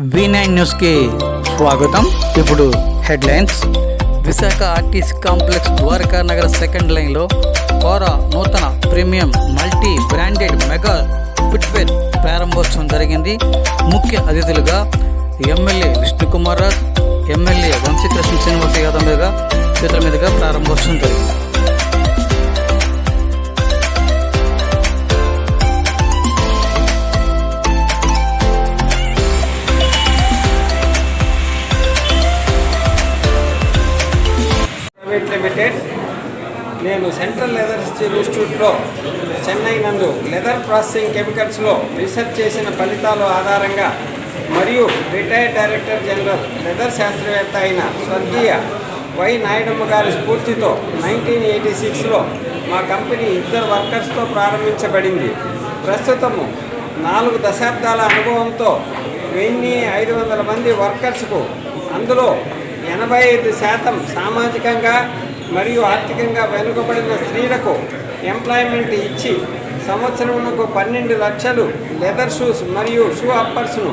V nine న్యూస్కి స్వాగతం. ఇప్పుడు headlines. Visakha RTC complex Dwaraka Nagar second లైన్లో కోరా నూతన premium multi branded mega footwear ప్రారంభోత్సవం జరిగింది. ముఖ్య అతిథులుగా ఎమ్మెల్యే విష్ణుకుమార్ రాజ్ ఎమ్మెల్యే వంశీకృష్ణ శ్రీనివాస యాదవ్ మీదుగా చేతుల మీదుగా ప్రారంభోత్సవం జరిగింది. ఇన్స్టిట్యూట్లో చెన్నై నందు లెదర్ ప్రాసెసింగ్ కెమికల్స్లో రీసెర్చ్ చేసిన ఫలితాల ఆధారంగా మరియు రిటైర్డ్ డైరెక్టర్ జనరల్ లెదర్ శాస్త్రవేత్త అయిన స్వర్గీయ వై నాయుడమ్మ గారి స్ఫూర్తితో నైన్టీన్ ఎయిటీ సిక్స్లో మా కంపెనీ ఇద్దరు వర్కర్స్తో ప్రారంభించబడింది. ప్రస్తుతము నాలుగు దశాబ్దాల అనుభవంతో వెయ్యి ఐదు వందల మంది వర్కర్స్కు అందులో ఎనభై ఐదు శాతం సామాజికంగా మరియు ఆర్థికంగా వెనుకబడిన స్త్రీలకు ఎంప్లాయ్మెంట్ ఇచ్చి సంవత్సరమునకు పన్నెండు లక్షలు లెదర్ షూస్ మరియు షూ అప్పర్స్ను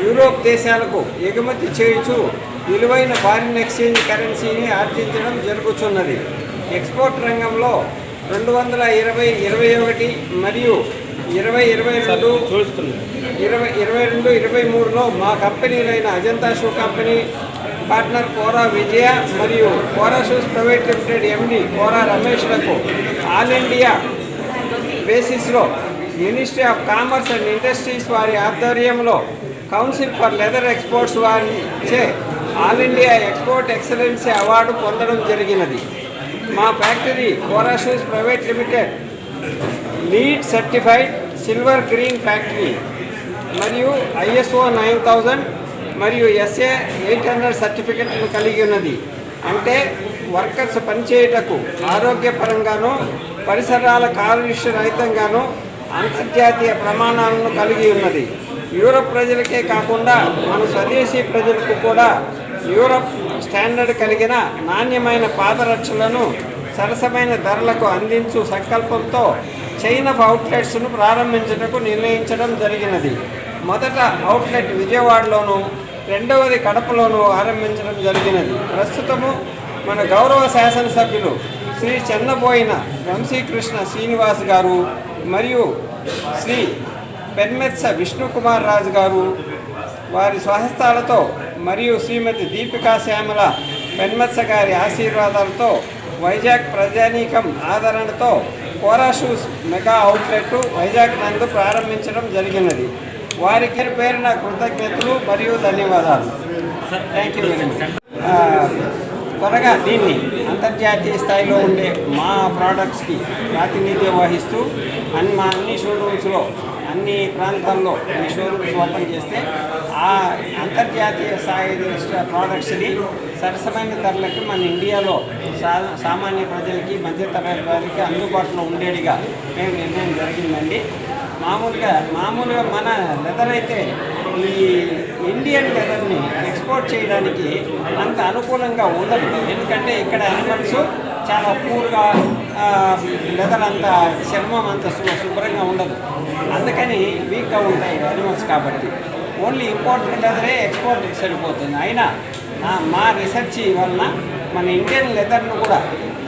యూరోప్ దేశాలకు ఎగుమతి చేయుచు విలువైన ఫారిన్ ఎక్స్చేంజ్ కరెన్సీని ఆర్జించడం జరుగుతున్నది ఎక్స్పోర్ట్ రంగంలో రెండు వందల ఇరవై ఇరవై ఒకటి మరియు ఇరవై ఇరవై రెండు ఇరవై ఇరవై రెండు ఇరవై మూడులో మా కంపెనీలైన Ajanta shoe company partner Kora Vijaya మరియు Kora shoes private limited MD Kora రమేష్లకు all India బేసిస్లో ministry of commerce and industries వారి ఆధ్వర్యంలో కౌన్సిల్ ఫర్ లెదర్ ఎక్స్పోర్ట్స్ వారిచే all India export excellency award పొందడం జరిగినది. మా factory Kora shoes private limited LEED certified silver green factory మరియు ISO nine thousand మరియు SA eight hundred సర్టిఫికెట్ను కలిగి ఉన్నది. అంటే వర్కర్స్ పనిచేయుటకు ఆరోగ్యపరంగాను పరిసరాల కాలుష్య రహితంగాను అంతర్జాతీయ ప్రమాణాలను కలిగి ఉన్నది. యూరప్ ప్రజలకే కాకుండా మన స్వదేశీ ప్రజలకు కూడా యూరప్ స్టాండర్డ్ కలిగిన నాణ్యమైన పాదరక్షలను సరసమైన ధరలకు అందించు సంకల్పంతో చైన్ ఆఫ్ అవుట్లెట్స్ను ప్రారంభించటకు నిర్ణయించడం జరిగినది. మొదట అవుట్లెట్ విజయవాడలోను రెండవది కడపలోను ఆరంభించడం జరిగినది. ప్రస్తుతము మన గౌరవ శాసనసభ్యులు శ్రీ చెన్నబోయిన వంశీకృష్ణ శ్రీనివాస్ గారు మరియు శ్రీ పెన్మెత్స విష్ణుకుమార్ రాజు గారు వారి స్వహస్తాలతో మరియు శ్రీమతి దీపికా శ్యామల పెన్మత్స గారి ఆశీర్వాదాలతో వైజాగ్ ప్రజానీకం ఆదరణతో Kora shoes mega outlet Vizag నందు ప్రారంభించడం జరిగినది. వారికి పేరున కృతజ్ఞతలు మరియు ధన్యవాదాలు. థ్యాంక్ యూ వెరీ మచ్ త్వరగా దీన్ని అంతర్జాతీయ స్థాయిలో ఉండే మా ప్రోడక్ట్స్కి ప్రాతినిధ్యం వహిస్తూ అన్ని మా అన్ని షోరూమ్స్లో అన్ని ప్రాంతాల్లో ఈ షోరూమ్స్ ఓపెన్ చేస్తే ఆ అంతర్జాతీయ స్థాయి ప్రోడక్ట్స్ని సరసమైన ధరలకి మన ఇండియాలో సా సామాన్య ప్రజలకి మధ్యతరగతి వారికి అందుబాటులో ఉండేదిగా మేము నిర్ణయం జరిగిందండి. మామూలుగా మామూలుగా మన లెదర్ అయితే ఈ ఇండియన్ లెదర్ని ఎక్స్పోర్ట్ చేయడానికి అంత అనుకూలంగా ఉండదు. ఎందుకంటే ఇక్కడ యానిమల్స్ చాలా పూర్గా లెదర్ అంత చర్మం అంత శుభ్రంగా ఉండదు. అందుకని వీక్గా ఉంటాయి యానిమల్స్ కాబట్టి. ఓన్లీ ఇంపార్టెంట్ లెదరే ఎక్స్పోర్ట్ సరిపోతుంది. అయినా మా రీసెర్చ్ వలన మన ఇండియన్ లెదర్ను కూడా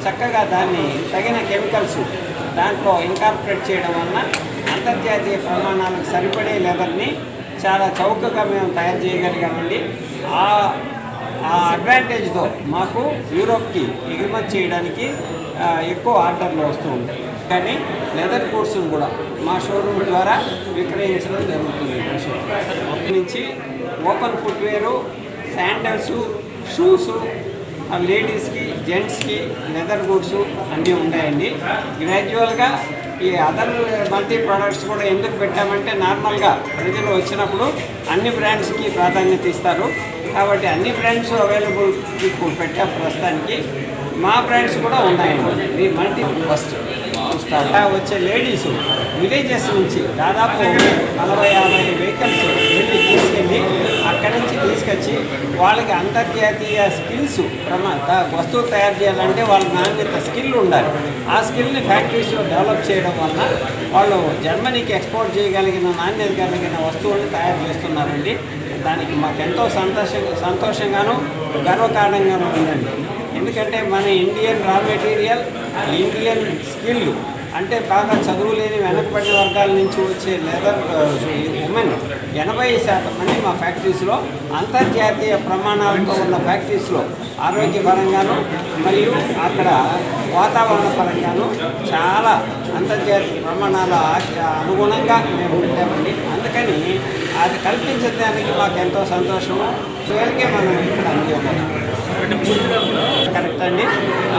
చక్కగా దాన్ని తగిన కెమికల్స్ దాంట్లో ఇన్కార్పొరేట్ చేయడం వలన అంతర్జాతీయ ప్రమాణాలకు సరిపడే లెదర్ని చాలా చౌకగా మేము తయారు చేయగలిగామండి. ఆ ఆ అడ్వాంటేజ్తో మాకు యూరోప్కి ఎగుమతి చేయడానికి ఎక్కువ ఆర్డర్లు వస్తూ ఉంటాయి. కానీ లెదర్ కోర్సును కూడా మా షోరూమ్ ద్వారా విక్రయించడం జరుగుతుంది. అక్కడి నుంచి ఓపెన్ ఫుట్వేరు శాండల్స్ షూసు లేడీస్కి జెంట్స్కి లెదర్ గూడ్స్ అన్నీ ఉన్నాయండి. గ్రాడ్యువల్గా ఈ అదర్ మల్టీ ప్రోడక్ట్స్ కూడా ఎందుకు పెట్టామంటే నార్మల్గా ప్రజలు వచ్చినప్పుడు అన్ని బ్రాండ్స్కి ప్రాధాన్యత ఇస్తారు. కాబట్టి అన్ని బ్రాండ్స్ అవైలబుల్ ఇప్పుడు పెట్టాం ప్రస్తుతానికి. మా బ్రాండ్స్ కూడా ఉన్నాయండి. ఈ మల్టీ ఫస్ట్ అలా వచ్చే లేడీస్ విలేజెస్ నుంచి దాదాపు నలభై యాభై వెహికల్స్ వెళ్ళి తీసుకెళ్ళి అక్కడి నుంచి తీసుకొచ్చి వాళ్ళకి అంతర్జాతీయ స్కిల్స్ ప్రమా వస్తువు తయారు చేయాలంటే వాళ్ళ నాణ్యత స్కిల్ ఉండాలి. ఆ స్కిల్ని ఫ్యాక్టరీస్లో డెవలప్ చేయడం వల్ల వాళ్ళు జర్మనీకి ఎక్స్పోర్ట్ చేయగలిగిన నాణ్యత కలిగిన వస్తువులను తయారు చేస్తున్నారండి. దానికి మాకెంతో సంతోషం సంతోషంగాను గర్వకారణంగాను ఉందండి. ఎందుకంటే మన Indian raw material Indian skill అంటే బాగా చదువు లేని వెనకబడిన వర్గాల నుంచి వచ్చే లేబర్ ఉమెన్ ఎనభై శాతం మంది మా ఫ్యాక్టరీస్లో అంతర్జాతీయ ప్రమాణాలతో ఉన్న ఫ్యాక్టరీస్లో ఆరోగ్యపరంగాను మరియు అక్కడ వాతావరణ పరంగాను చాలా అంతర్జాతీయ ప్రమాణాల అనుగుణంగా మేము ఉంటామండి అందుకని అది కల్పించడానికి మాకు ఎంతో సంతోషము. అందుకే మనం ఇక్కడ అందివ్వాలి కరెక్ట్ అండి.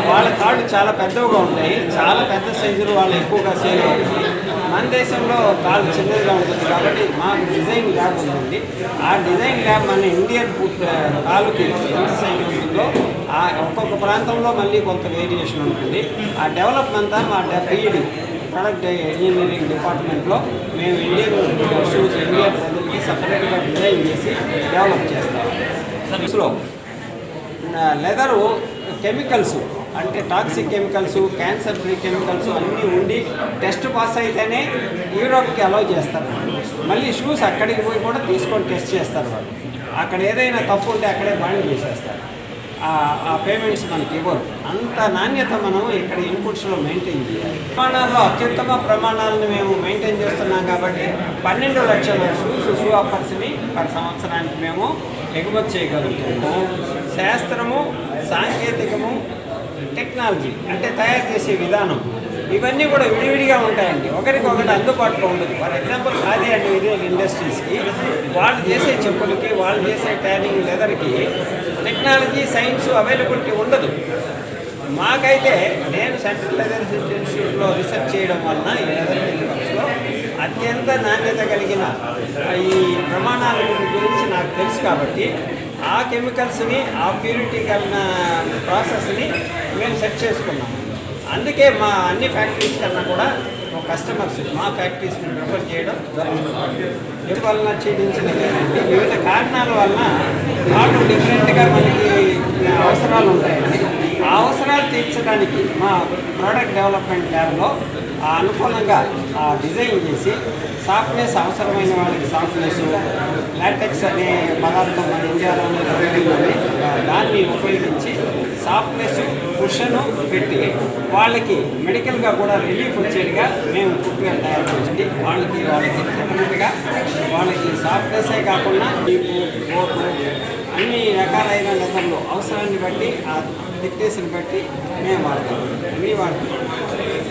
వాళ్ళ కార్డు చాలా పెద్దవిగా ఉంటాయి. చాలా పెద్ద సైజులు వాళ్ళు ఎక్కువగా సేల్ అవుతుంది మన దేశంలో కార్డు చిన్నదిగా ఉంటుంది కాబట్టి మాకు డిజైన్ ల్యాబ్ ఉందండి. ఆ డిజైన్ ల్యాబ్ మన ఇండియన్ ఫుడ్ ఎంత సైజ్ ఉంటుందో ఆ ఒక్కొక్క ప్రాంతంలో మళ్ళీ కొంత వేరియేషన్ ఉంటుంది. ఆ డెవలప్ అంతా మా పీఈడి ప్రొడక్ట్ ఇంజనీరింగ్ డిపార్ట్మెంట్లో మేము ఇండియన్ షూస్ ఇండియన్ ప్రజలకి సపరేట్గా డిజైన్ చేసి డెవలప్ చేస్తాం. సర్వీస్లో లెదరు కెమికల్స్ uh, అంటే toxic chemicals cancer free chemicals అన్నీ ఉండి టెస్ట్ పాస్ అయితేనే యూరోప్కి అలౌ చేస్తారు మళ్ళీ షూస్ అక్కడికి పోయి కూడా తీసుకొని టెస్ట్ చేస్తారు వాళ్ళు. అక్కడ ఏదైనా తప్పు ఉంటే అక్కడే బాండ్ చేసేస్తారు. ఆ- ఆ పేమెంట్స్ మనకి ఇవ్వరు. అంత నాణ్యత మనం ఇక్కడ ఇన్పుట్స్లో మెయింటైన్ చేయాలి. ప్రమాణాల్లో అత్యుత్తమ ప్రమాణాలను మేము మెయింటైన్ చేస్తున్నాం కాబట్టి పన్నెండు లక్షల షూస్ షూ ఆఫర్స్ని పర్ సంవత్సరానికి మేము ఎగుమతి చేయగలుగుతాము శాస్త్రము సాంకేతికము టెక్నాలజీ అంటే తయారు చేసే విధానం. ఇవన్నీ కూడా విడివిడిగా ఉంటాయండి. ఒకరికొకటి అందుబాటులో ఉండదు. ఫర్ ఎగ్జాంపుల్ ఖాదీ అండ్ ఇదే ఇండస్ట్రీస్కి వాళ్ళు చేసే చెప్పులకి వాళ్ళు చేసే ట్యానింగ్ లెదర్కి టెక్నాలజీ సైన్స్ అవైలబిలిటీ ఉండదు. మాకైతే నేను సెంట్రల్ లెదర్స్ ఇన్స్టిట్యూట్లో రీసెర్చ్ చేయడం వలన ఈ లెదర్ కెమికల్స్లో అత్యంత నాణ్యత కలిగిన ఈ ప్రమాణాల గురించి నాకు తెలుసు కాబట్టి ఆ కెమికల్స్ని ఆ ప్యూరిటీ కలిగిన ప్రాసెస్ని మేము సెట్ చేసుకున్నాము అందుకే మా అన్ని ఫ్యాక్టరీస్ కన్నా కూడా మా కస్టమర్స్ మా ఫ్యాక్టరీస్ని ప్రిఫర్ చేయడం జరుగుతుంది. ఎందువలన ఛేదించిన వివిధ కారణాల వలన వాళ్ళు డిఫరెంట్గా మనకి అవసరాలు ఉంటాయండి. ఆ అవసరాలు తీర్చడానికి మా ప్రోడక్ట్ డెవలప్మెంట్ ల్యాబ్లో అనుకూలంగా ఆ డిజైన్ చేసి సాఫ్ట్నెస్ అవసరమైన వాళ్ళకి సాఫ్ట్నెస్ లాటెక్స్ అనే పదార్థం మన ఇండియాలో దాన్ని ఉపయోగించి సాఫ్ట్నెస్ కుషను పెట్టి వాళ్ళకి మెడికల్గా కూడా రిలీఫ్ వచ్చేట్టుగా మేము ఫుట్వేర్ తయారు చేసి వాళ్ళకి వాళ్ళకి డెఫినెట్గా వాళ్ళకి సాఫ్ట్నెస్సే కాకుండా డీపు బోటు అన్ని రకాలైన లెదర్లు అవసరాన్ని బట్టి ఆ థిక్నెస్ని బట్టి మేము వాడతాం. అన్నీ వాడతాం.